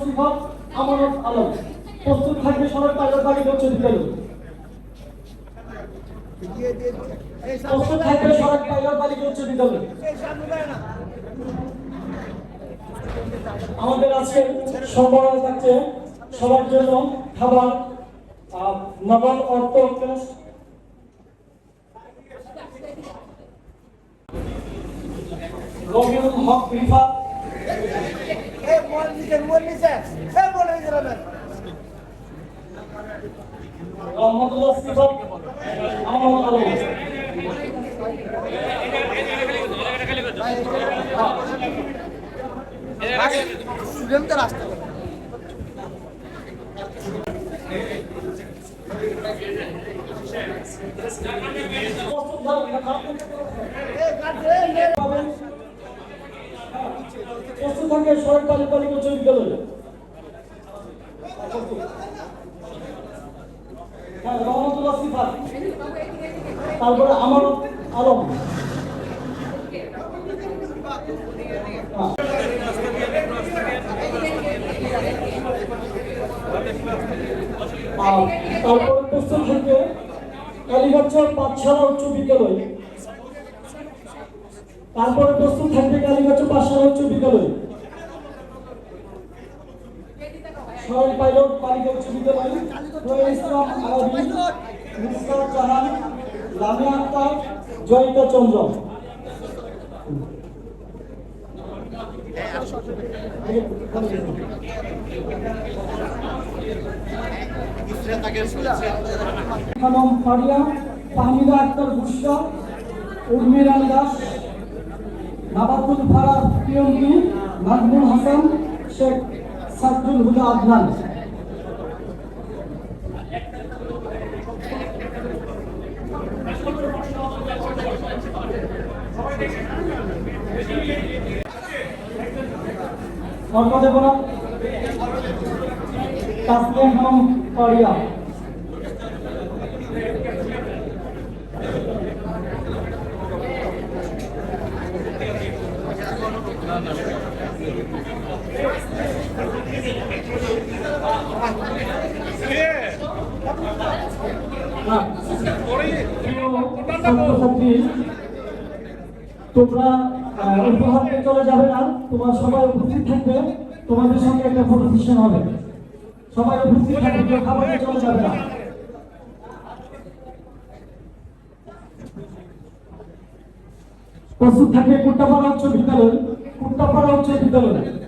সিফাত, আমানত আলম। প্রস্তুত থাকবে বালিকা উচ্চ বিদ্যালয় আমাদের আজকে সম্ভাবনা থাকছে সবার জন্য খাবার নবাব অর্থ রবিউল হক রিফাত রহমতুল্লাহ সিফাত আহমদ আলম স্টুডেন্টদের আসতে হবে প্রস্তুত থাকবে এটা খারাপ পাবেন। প্রস্তুত থাকে সড়ক উচ্চ বিদ্যালয় হ্যাঁ রহমতুল্লাহ তারপরে আমার আলম। তারপরে প্রস্তুত থাকবে কালীগঞ্জ পাঠশালা উচ্চ বিদ্যালয়। তারপরে প্রস্তুত থাকবে কালীগঞ্জ পাঠশালা উচ্চ বিদ্যালয়। সরল পাইলট উচ্চ বিদ্যালয় আক্তার, জয়িতা চন্দ্র। ফারিয়া তাহমিদা আক্তার দাস নাবাতুল ফারাদ পিয়ন্তি নাজমুল হাসান শেখ সাজুল হুদা আদনান। অর্ক দেবনা তাসলিম খানম পারিয়া তোমাদের সঙ্গে একটা ফটো সেশন হবে। সবাই উপস্থিত চলে যাবে না। প্রস্তুত থাকবে কুট্টাপাড়া উচ্চ বিদ্যালয়। কুট্টাপাড়া উচ্চ বিদ্যালয়।